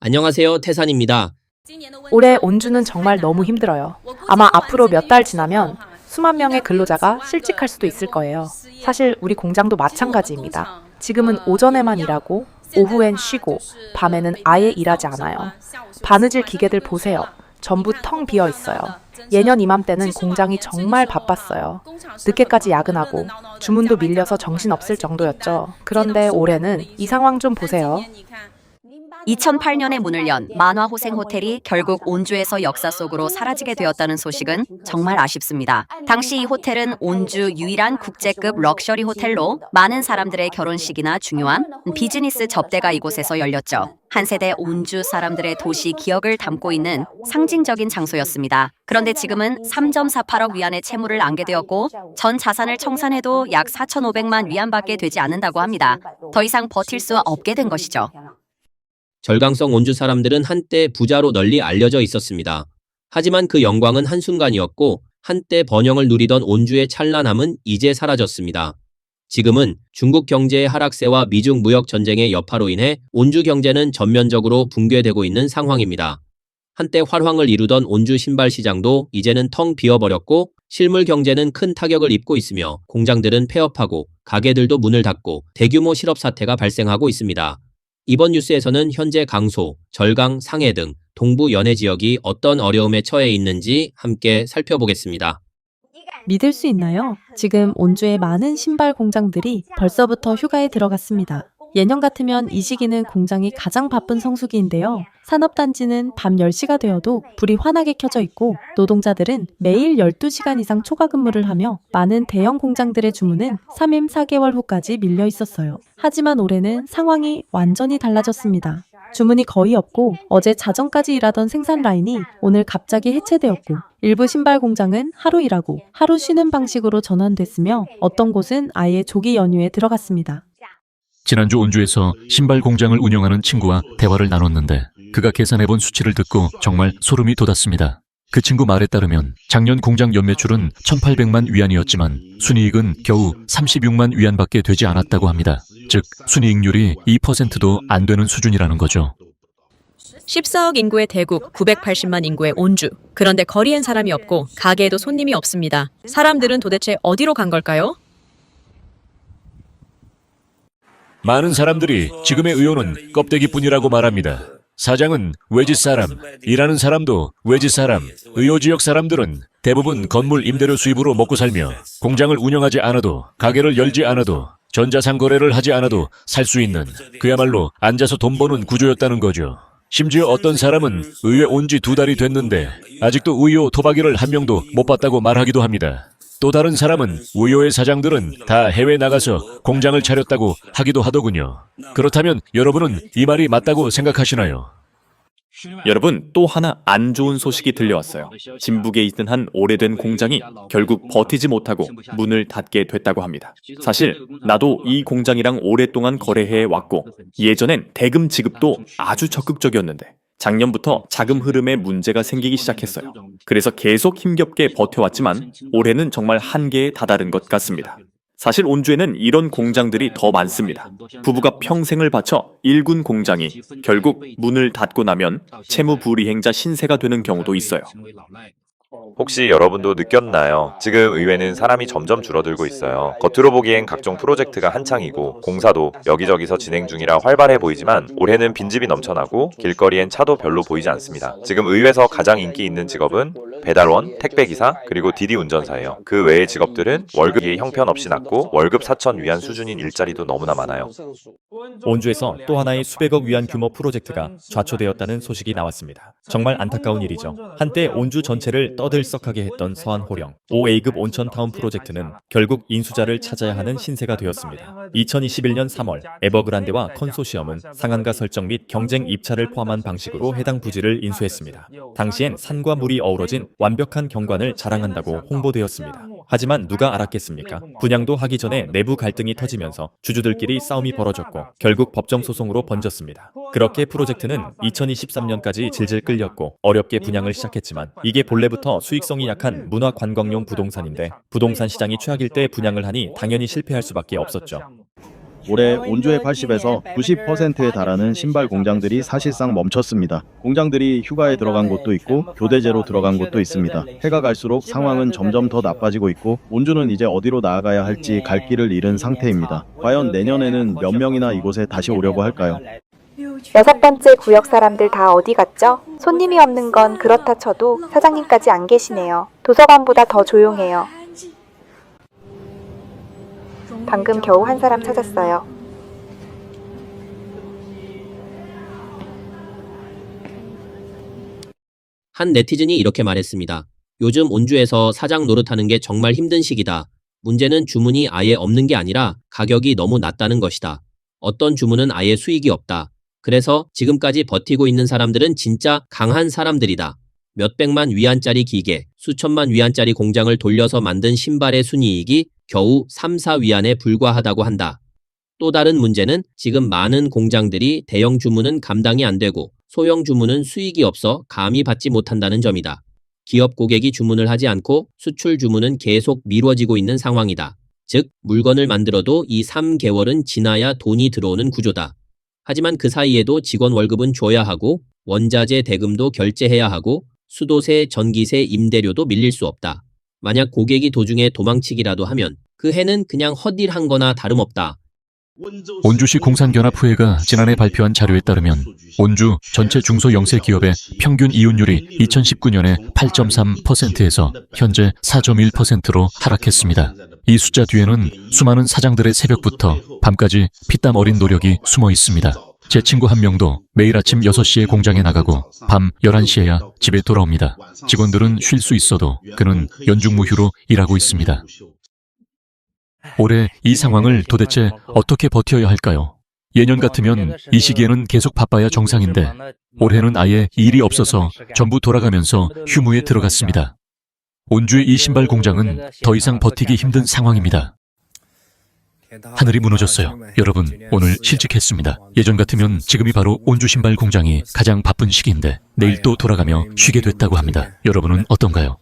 안녕하세요. 태산입니다. 올해 온주는 정말 너무 힘들어요. 아마 앞으로 몇 달 지나면 수만 명의 근로자가 실직할 수도 있을 거예요. 사실 우리 공장도 마찬가지입니다. 지금은 오전에만 일하고 오후엔 쉬고 밤에는 아예 일하지 않아요. 바느질 기계들 보세요. 전부 텅 비어 있어요. 예년 이맘때는 공장이 정말 바빴어요. 늦게까지 야근하고 주문도 밀려서 정신 없을 정도였죠. 그런데 올해는 이 상황 좀 보세요. 2008년에 문을 연 만화 호생 호텔이 결국 온주에서 역사 속으로 사라지게 되었다는 소식은 정말 아쉽습니다. 당시 이 호텔은 온주 유일한 국제급 럭셔리 호텔로 많은 사람들의 결혼식이나 중요한 비즈니스 접대가 이곳에서 열렸죠. 한 세대 온주 사람들의 도시 기억을 담고 있는 상징적인 장소였습니다. 그런데 지금은 3.48억 위안의 채무를 안게 되었고 전 자산을 청산해도 약 4,500만 위안밖에 되지 않는다고 합니다. 더 이상 버틸 수 없게 된 것이죠. 절강성 온주 사람들은 한때 부자로 널리 알려져 있었습니다. 하지만 그 영광은 한순간이었고 한때 번영을 누리던 온주의 찬란함은 이제 사라졌습니다. 지금은 중국 경제의 하락세와 미중 무역 전쟁의 여파로 인해 온주 경제는 전면적으로 붕괴되고 있는 상황입니다. 한때 활황을 이루던 온주 신발 시장도 이제는 텅 비어버렸고 실물 경제는 큰 타격을 입고 있으며 공장들은 폐업하고 가게들도 문을 닫고 대규모 실업 사태가 발생하고 있습니다. 이번 뉴스에서는 현재 강소, 절강, 상해 등 동부 연해 지역이 어떤 어려움에 처해 있는지 함께 살펴보겠습니다. 믿을 수 있나요? 지금 온주의 많은 신발 공장들이 벌써부터 휴가에 들어갔습니다. 예년 같으면 이 시기는 공장이 가장 바쁜 성수기인데요. 산업단지는 밤 10시가 되어도 불이 환하게 켜져 있고 노동자들은 매일 12시간 이상 초과 근무를 하며 많은 대형 공장들의 주문은 3임 4개월 후까지 밀려 있었어요. 하지만 올해는 상황이 완전히 달라졌습니다. 주문이 거의 없고 어제 자정까지 일하던 생산 라인이 오늘 갑자기 해체되었고 일부 신발 공장은 하루 일하고 하루 쉬는 방식으로 전환됐으며 어떤 곳은 아예 조기 연휴에 들어갔습니다. 지난주 온주에서 신발 공장을 운영하는 친구와 대화를 나눴는데 그가 계산해본 수치를 듣고 정말 소름이 돋았습니다. 그 친구 말에 따르면 작년 공장 연매출은 1,800만 위안이었지만 순이익은 겨우 36만 위안밖에 되지 않았다고 합니다. 즉 순이익률이 2%도 안 되는 수준이라는 거죠. 14억 인구의 대국, 980만 인구의 온주. 그런데 거리엔 사람이 없고 가게에도 손님이 없습니다. 사람들은 도대체 어디로 간 걸까요? 많은 사람들이 지금의 의원은 껍데기뿐이라고 말합니다. 사장은 외지 사람, 일하는 사람도 외지 사람, 의호 지역 사람들은 대부분 건물 임대료 수입으로 먹고 살며 공장을 운영하지 않아도 가게를 열지 않아도 전자상 거래를 하지 않아도 살 수 있는 그야말로 앉아서 돈 버는 구조였다는 거죠. 심지어 어떤 사람은 의회 온 지 두 달이 됐는데 아직도 의호 토박이를 한 명도 못 봤다고 말하기도 합니다. 또 다른 사람은 우효의 사장들은 다 해외 나가서 공장을 차렸다고 하기도 하더군요. 그렇다면 여러분은 이 말이 맞다고 생각하시나요? 여러분, 또 하나 안 좋은 소식이 들려왔어요. 진북에 있던 한 오래된 공장이 결국 버티지 못하고 문을 닫게 됐다고 합니다. 사실, 나도 이 공장이랑 오랫동안 거래해 왔고, 예전엔 대금 지급도 아주 적극적이었는데, 작년부터 자금 흐름에 문제가 생기기 시작했어요. 그래서 계속 힘겹게 버텨왔지만, 올해는 정말 한계에 다다른 것 같습니다. 사실 온주에는 이런 공장들이 더 많습니다. 부부가 평생을 바쳐 일군 공장이 결국 문을 닫고 나면 채무 불이행자 신세가 되는 경우도 있어요. 혹시 여러분도 느꼈나요? 지금 의회는 사람이 점점 줄어들고 있어요. 겉으로 보기엔 각종 프로젝트가 한창이고 공사도 여기저기서 진행 중이라 활발해 보이지만 올해는 빈집이 넘쳐나고 길거리엔 차도 별로 보이지 않습니다. 지금 의회에서 가장 인기 있는 직업은 배달원, 택배기사, 그리고 디디 운전사예요. 그 외의 직업들은 월급이 형편없이 낮고 월급 4천 위안 수준인 일자리도 너무나 많아요. 온주에서 또 하나의 수백억 위안 규모 프로젝트가 좌초되었다는 소식이 나왔습니다. 정말 안타까운 일이죠. 한때 온주 전체를 떠들썩하게 했던 서안호령 5A급 온천타운 프로젝트는 결국 인수자를 찾아야 하는 신세가 되었습니다. 2021년 3월 에버그란데와 컨소시엄은 상한가 설정 및 경쟁 입찰을 포함한 방식으로 해당 부지를 인수했습니다. 당시엔 산과 물이 어우러진 완벽한 경관을 자랑한다고 홍보되었습니다. 하지만 누가 알았겠습니까? 분양도 하기 전에 내부 갈등이 터지면서 주주들끼리 싸움이 벌어졌고 결국 법정 소송으로 번졌습니다. 그렇게 프로젝트는 2023년까지 질질 끌렸고 어렵게 분양을 시작했지만 이게 본래부터 수익성이 약한 문화 관광용 부동산인데 부동산 시장이 최악일 때 분양을 하니 당연히 실패할 수밖에 없었죠. 올해 온주의 80에서 90%에 달하는 신발 공장들이 사실상 멈췄습니다. 공장들이 휴가에 들어간 곳도 있고 교대제로 들어간 곳도 있습니다. 해가 갈수록 상황은 점점 더 나빠지고 있고 온주는 이제 어디로 나아가야 할지 갈 길을 잃은 상태입니다. 과연 내년에는 몇 명이나 이곳에 다시 오려고 할까요? 여섯 번째 구역 사람들 다 어디 갔죠? 손님이 없는 건 그렇다 쳐도 사장님까지 안 계시네요. 도서관보다 더 조용해요. 방금 겨우 한 사람 찾았어요. 한 네티즌이 이렇게 말했습니다. 요즘 온주에서 사장 노릇하는 게 정말 힘든 시기다. 문제는 주문이 아예 없는 게 아니라 가격이 너무 낮다는 것이다. 어떤 주문은 아예 수익이 없다. 그래서 지금까지 버티고 있는 사람들은 진짜 강한 사람들이다. 몇백만 위안짜리 기계, 수천만 위안짜리 공장을 돌려서 만든 신발의 순이익이 겨우 3, 4위 안에 불과하다고 한다. 또 다른 문제는 지금 많은 공장들이 대형 주문은 감당이 안 되고 소형 주문은 수익이 없어 감히 받지 못한다는 점이다. 기업 고객이 주문을 하지 않고 수출 주문은 계속 미뤄지고 있는 상황이다. 즉, 물건을 만들어도 이 3개월은 지나야 돈이 들어오는 구조다. 하지만 그 사이에도 직원 월급은 줘야 하고 원자재 대금도 결제해야 하고 수도세, 전기세, 임대료도 밀릴 수 없다. 만약 고객이 도중에 도망치기라도 하면 그 해는 그냥 헛일한 거나 다름없다. 온주시 공산견합회가 지난해 발표한 자료에 따르면 온주 전체 중소 영세 기업의 평균 이윤율이 2019년에 8.3%에서 현재 4.1%로 하락했습니다. 이 숫자 뒤에는 수많은 사장들의 새벽부터 밤까지 피땀 어린 노력이 숨어 있습니다. 제 친구 한 명도 매일 아침 6시에 공장에 나가고 밤 11시에야 집에 돌아옵니다. 직원들은 쉴 수 있어도 그는 연중무휴로 일하고 있습니다. 올해 이 상황을 도대체 어떻게 버텨야 할까요? 예년 같으면 이 시기에는 계속 바빠야 정상인데 올해는 아예 일이 없어서 전부 돌아가면서 휴무에 들어갔습니다. 온주의 이 신발 공장은 더 이상 버티기 힘든 상황입니다. 하늘이 무너졌어요. 여러분, 오늘 실직했습니다. 예전 같으면 지금이 바로 온주 신발 공장이 가장 바쁜 시기인데 내일 또 돌아가며 쉬게 됐다고 합니다. 여러분은 어떤가요?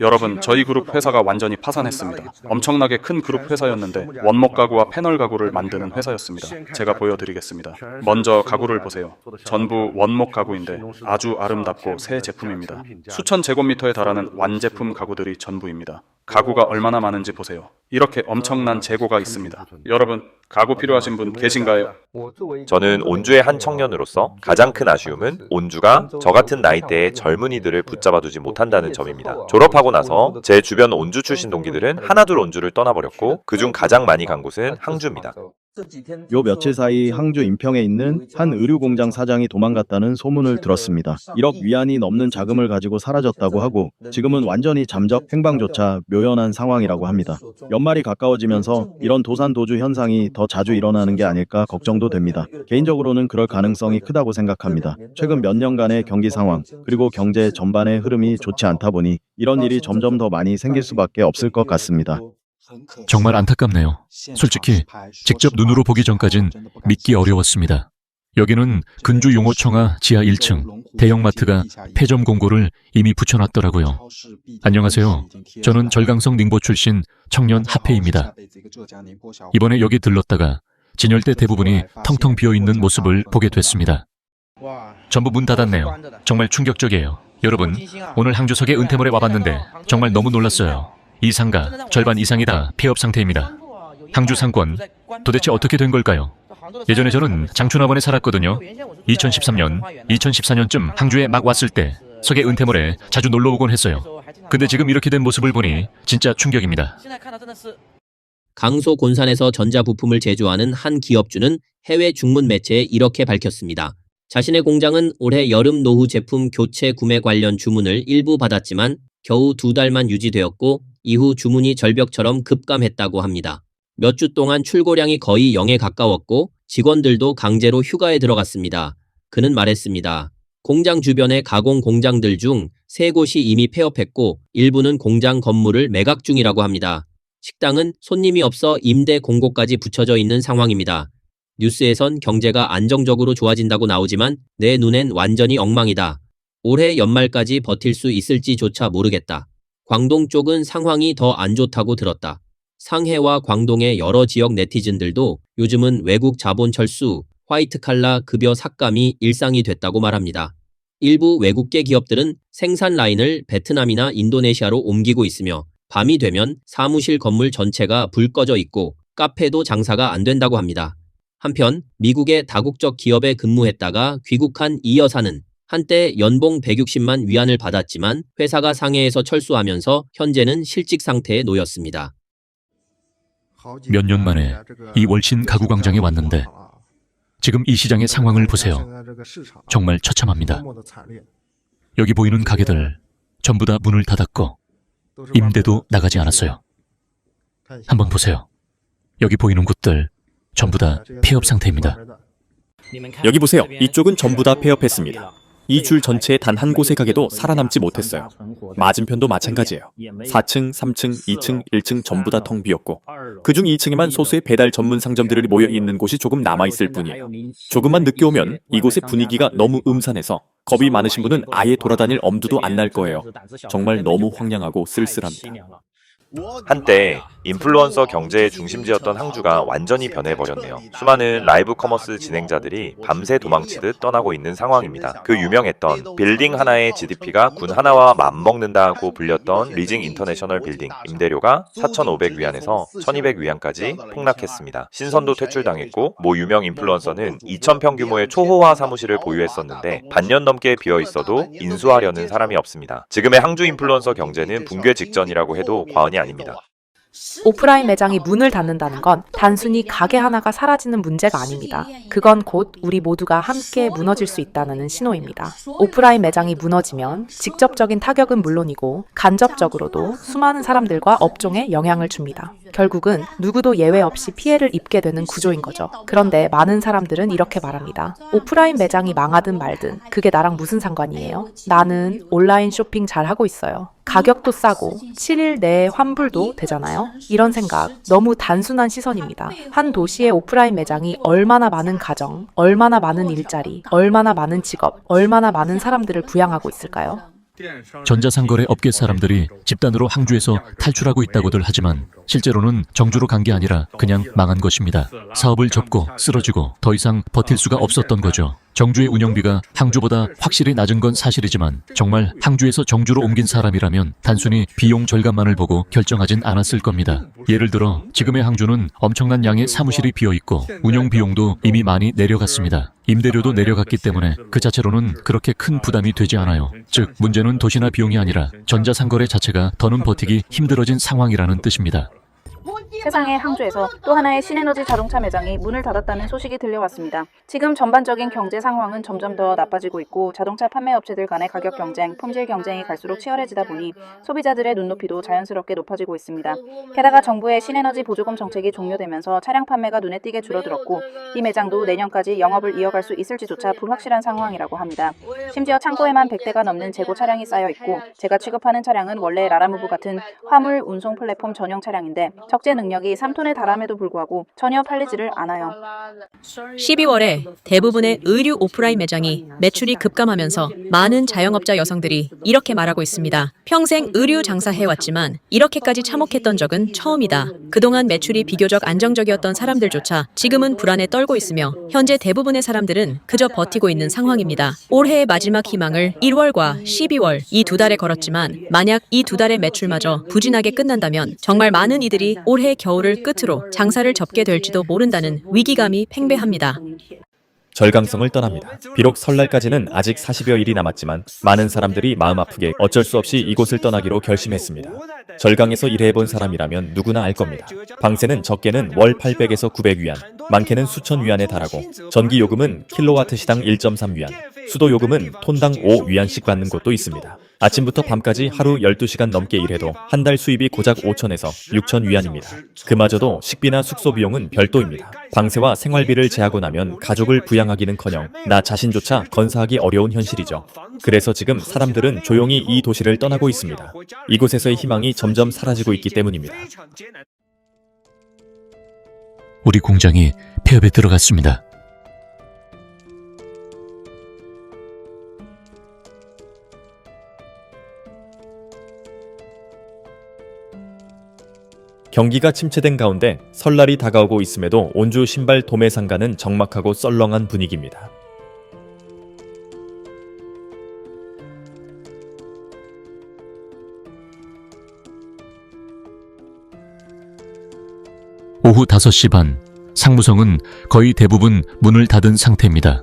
여러분, 저희 그룹 회사가 완전히 파산했습니다. 엄청나게 큰 그룹 회사였는데 원목 가구와 패널 가구를 만드는 회사였습니다. 제가 보여드리겠습니다. 먼저 가구를 보세요. 전부 원목 가구인데 아주 아름답고 새 제품입니다. 수천 제곱미터에 달하는 완제품 가구들이 전부입니다. 가구가 얼마나 많은지 보세요. 이렇게 엄청난 재고가 있습니다. 여러분, 가구 필요하신 분 계신가요? 저는 온주의 한 청년으로서 가장 큰 아쉬움은 온주가 저 같은 나이대의 젊은이들을 붙잡아두지 못한다는 점입니다. 졸업하고 나서 제 주변 온주 출신 동기들은 하나둘 온주를 떠나버렸고 그중 가장 많이 간 곳은 항주입니다. 요 며칠 사이 항주 인평에 있는 한 의류 공장 사장이 도망갔다는 소문을 들었습니다. 1억 위안이 넘는 자금을 가지고 사라졌다고 하고 지금은 완전히 잠적 행방조차 묘연한 상황이라고 합니다. 연말이 가까워지면서 이런 도산 도주 현상이 더 자주 일어나는 게 아닐까 걱정도 됩니다. 개인적으로는 그럴 가능성이 크다고 생각합니다. 최근 몇 년간의 경기 상황 그리고 경제 전반의 흐름이 좋지 않다 보니 이런 일이 점점 더 많이 생길 수밖에 없을 것 같습니다. 정말 안타깝네요. 솔직히 직접 눈으로 보기 전까진 믿기 어려웠습니다. 여기는 근주 용호청하 지하 1층 대형마트가 폐점 공고를 이미 붙여놨더라고요. 안녕하세요. 저는 절강성 닝보 출신 청년 하페입니다. 이번에 여기 들렀다가 진열대 대부분이 텅텅 비어 있는 모습을 보게 됐습니다. 전부 문 닫았네요. 정말 충격적이에요. 여러분, 오늘 항주석의 은퇴물에 와봤는데 정말 너무 놀랐어요. 이 상가 절반 이상이 다 폐업 상태입니다. 항주 상권 도대체 어떻게 된 걸까요? 예전에 저는 장춘하원에 살았거든요. 2013년, 2014년쯤 항주에 막 왔을 때 석의 은퇴물에 자주 놀러 오곤 했어요. 근데 지금 이렇게 된 모습을 보니 진짜 충격입니다. 강소 곤산에서 전자부품을 제조하는 한 기업주는 해외 중문 매체에 이렇게 밝혔습니다. 자신의 공장은 올해 여름 노후 제품 교체 구매 관련 주문을 일부 받았지만 겨우 두 달만 유지되었고 이후 주문이 절벽처럼 급감했다고 합니다. 몇 주 동안 출고량이 거의 0에 가까웠고 직원들도 강제로 휴가에 들어갔습니다. 그는 말했습니다. 공장 주변의 가공 공장들 중 세 곳이 이미 폐업했고 일부는 공장 건물을 매각 중이라고 합니다. 식당은 손님이 없어 임대 공고까지 붙여져 있는 상황입니다. 뉴스에선 경제가 안정적으로 좋아진다고 나오지만 내 눈엔 완전히 엉망이다. 올해 연말까지 버틸 수 있을지조차 모르겠다. 광동 쪽은 상황이 더 안 좋다고 들었다. 상해와 광동의 여러 지역 네티즌들도 요즘은 외국 자본 철수, 화이트 칼라 급여 삭감이 일상이 됐다고 말합니다. 일부 외국계 기업들은 생산 라인을 베트남이나 인도네시아로 옮기고 있으며 밤이 되면 사무실 건물 전체가 불 꺼져 있고 카페도 장사가 안 된다고 합니다. 한편 미국의 다국적 기업에 근무했다가 귀국한 이 여사는 한때 연봉 160만 위안을 받았지만 회사가 상해에서 철수하면서 현재는 실직 상태에 놓였습니다. 몇 년 만에 이 월신 가구 광장에 왔는데 지금 이 시장의 상황을 보세요. 정말 처참합니다. 여기 보이는 가게들 전부 다 문을 닫았고 임대도 나가지 않았어요. 한번 보세요. 여기 보이는 곳들 전부 다 폐업 상태입니다. 여기 보세요. 이쪽은 전부 다 폐업했습니다. 이 줄 전체에 단한 곳의 가게도 살아남지 못했어요. 맞은편도 마찬가지예요. 4층, 3층, 2층, 1층 전부 다 텅 비었고 그중 2층에만 소수의 배달 전문 상점들이 모여 있는 곳이 조금 남아 있을 뿐이에요. 조금만 늦게 오면 이곳의 분위기가 너무 음산해서 겁이 많으신 분은 아예 돌아다닐 엄두도 안 날 거예요. 정말 너무 황량하고 쓸쓸합니다. 한때 인플루언서 경제의 중심지였던 항주가 완전히 변해버렸네요. 수많은 라이브 커머스 진행자들이 밤새 도망치듯 떠나고 있는 상황입니다. 그 유명했던 빌딩 하나의 GDP가 군 하나와 맞먹는다고 불렸던 리징 인터내셔널 빌딩 임대료가 4,500 위안에서 1,200 위안까지 폭락했습니다. 신선도 퇴출당했고 모 유명 인플루언서는 2,000평 규모의 초호화 사무실을 보유했었는데 반년 넘게 비어 있어도 인수하려는 사람이 없습니다. 지금의 항주 인플루언서 경제는 붕괴 직전이라고 해도 과언이 아닙니다. 오프라인 매장이 문을 닫는다는 건 단순히 가게 하나가 사라지는 문제가 아닙니다. 그건 곧 우리 모두가 함께 무너질 수 있다는 신호입니다. 오프라인 매장이 무너지면 직접적인 타격은 물론이고 간접적으로도 수많은 사람들과 업종에 영향을 줍니다. 결국은 누구도 예외 없이 피해를 입게 되는 구조인 거죠. 그런데 많은 사람들은 이렇게 말합니다. 오프라인 매장이 망하든 말든 그게 나랑 무슨 상관이에요? 나는 온라인 쇼핑 잘 하고 있어요. 가격도 싸고 7일 내에 환불도 되잖아요. 이런 생각 너무 단순한 시선입니다. 한 도시의 오프라인 매장이 얼마나 많은 가정, 얼마나 많은 일자리, 얼마나 많은 직업, 얼마나 많은 사람들을 부양하고 있을까요? 전자상거래 업계 사람들이 집단으로 항주에서 탈출하고 있다고들 하지만 실제로는 정주로 간 게 아니라 그냥 망한 것입니다. 사업을 접고 쓰러지고 더 이상 버틸 수가 없었던 거죠. 정주의 운영비가 항주보다 확실히 낮은 건 사실이지만 정말 항주에서 정주로 옮긴 사람이라면 단순히 비용 절감만을 보고 결정하진 않았을 겁니다. 예를 들어 지금의 항주는 엄청난 양의 사무실이 비어 있고 운영 비용도 이미 많이 내려갔습니다. 임대료도 내려갔기 때문에 그 자체로는 그렇게 큰 부담이 되지 않아요. 즉 문제는 도시나 비용이 아니라 전자상거래 자체가 더는 버티기 힘들어진 상황이라는 뜻입니다. 세상의 항주에서 또 하나의 신에너지 자동차 매장이 문을 닫았다는 소식이 들려왔습니다. 지금 전반적인 경제 상황은 점점 더 나빠지고 있고 자동차 판매 업체들 간의 가격 경쟁, 품질 경쟁이 갈수록 치열해지다 보니 소비자들의 눈높이도 자연스럽게 높아지고 있습니다. 게다가 정부의 신에너지 보조금 정책이 종료되면서 차량 판매가 눈에 띄게 줄어들었고 이 매장도 내년까지 영업을 이어갈 수 있을지조차 불확실한 상황이라고 합니다. 심지어 창고에만 100대가 넘는 재고 차량이 쌓여 있고 제가 취급하는 차량은 원래 라라무브 같은 화물 운송 플랫폼 전용 차량인데 적재 능력 이 3톤에 달함에도 불구하고 전혀 팔리지를 않아요. 12월에 대부분의 의류 오프라인 매장이 매출이 급감하면서 많은 자영업자 여성들이 이렇게 말하고 있습니다. 평생 의류 장사해왔지만 이렇게까지 참혹했던 적은 처음이다. 그동안 매출이 비교적 안정적이었던 사람들조차 지금은 불안에 떨고 있으며 현재 대부분의 사람들은 그저 버티고 있는 상황입니다. 올해의 마지막 희망을 1월과 12월 이 두 달에 걸었지만 만약 이 두 달의 매출마저 부진하게 끝난다면 정말 많은 이들이 올해 겨울을 끝으로 장사를 접게 될지도 모른다는 위기감이 팽배합니다. 절강성을 떠납니다. 비록 설날까지는 아직 40여 일이 남았지만 많은 사람들이 마음 아프게 어쩔 수 없이 이곳을 떠나기로 결심했습니다. 절강에서 일해본 사람이라면 누구나 알 겁니다. 방세는 적게는 월 800에서 900위안, 많게는 수천 위안에 달하고 전기 요금은 킬로와트 시당 1.3위안, 수도 요금은 톤당 5위안씩 받는 곳도 있습니다. 아침부터 밤까지 하루 12시간 넘게 일해도 한 달 수입이 고작 5천에서 6천 위안입니다. 그마저도 식비나 숙소 비용은 별도입니다. 방세와 생활비를 제하고 나면 가족을 부양하기는커녕 나 자신조차 건사하기 어려운 현실이죠. 그래서 지금 사람들은 조용히 이 도시를 떠나고 있습니다. 이곳에서의 희망이 점점 사라지고 있기 때문입니다. 우리 공장이 폐업에 들어갔습니다. 경기가 침체된 가운데 설날이 다가오고 있음에도 온주 신발 도매 상가는 적막하고 썰렁한 분위기입니다. 오후 5시 반, 상무성은 거의 대부분 문을 닫은 상태입니다.